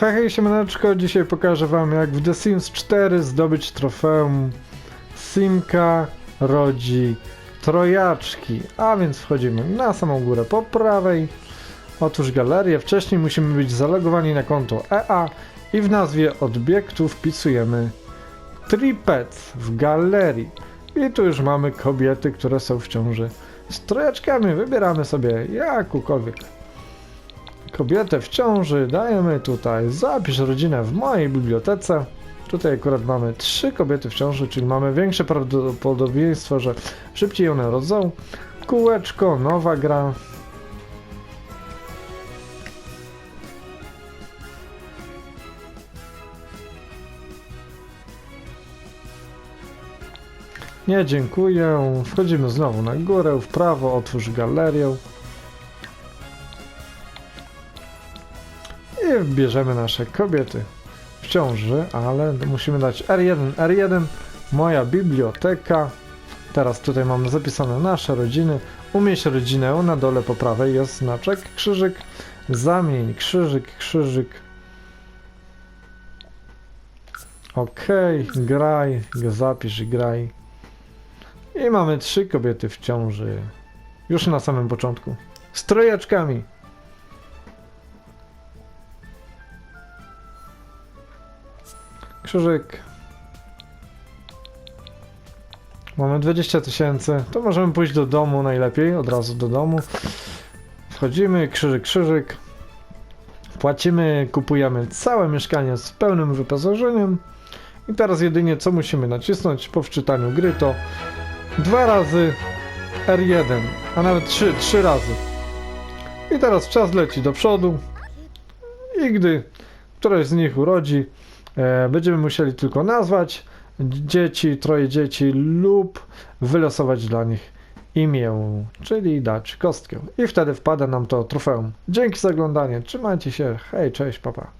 Hej, hej, siemaneczko, dzisiaj pokażę wam jak w The Sims 4 zdobyć trofeum Simka rodzi trojaczki. A więc wchodzimy na samą górę po prawej. Otóż galerię. Wcześniej musimy być zalogowani na konto EA i w nazwie obiektu wpisujemy Tripet w galerii. I tu już mamy kobiety, które są w ciąży z trojaczkami. Wybieramy sobie jakąkolwiek kobietę w ciąży, dajemy tutaj zapisz rodzinę w mojej bibliotece. Tutaj akurat mamy trzy kobiety w ciąży, czyli mamy większe prawdopodobieństwo, że szybciej one rodzą. Kółeczko, nowa gra. Nie, dziękuję. Wchodzimy znowu na górę, w prawo, otwórz galerię. I bierzemy nasze kobiety w ciąży, ale musimy dać R1, R1, moja biblioteka. Teraz tutaj mamy zapisane nasze rodziny. Umieść rodzinę, na dole po prawej jest znaczek, krzyżyk. Zamień, krzyżyk, krzyżyk. Okej, graj, zapisz, graj. I mamy trzy kobiety w ciąży. Już na samym początku. Z trojaczkami. Krzyżyk. Mamy 20 tysięcy. To możemy pójść do domu najlepiej, od razu do domu. Wchodzimy, krzyżyk, krzyżyk. Płacimy, kupujemy całe mieszkanie z pełnym wyposażeniem. I teraz jedynie co musimy nacisnąć po wczytaniu gry to dwa razy R1, a nawet trzy, trzy razy. I teraz czas leci do przodu. I gdy któreś z nich urodzi, Będziemy musieli tylko nazwać dzieci, troje dzieci lub wylosować dla nich imię, czyli dać kostkę. I wtedy wpada nam to trofeum. Dzięki za oglądanie, trzymajcie się, hej, cześć, papa.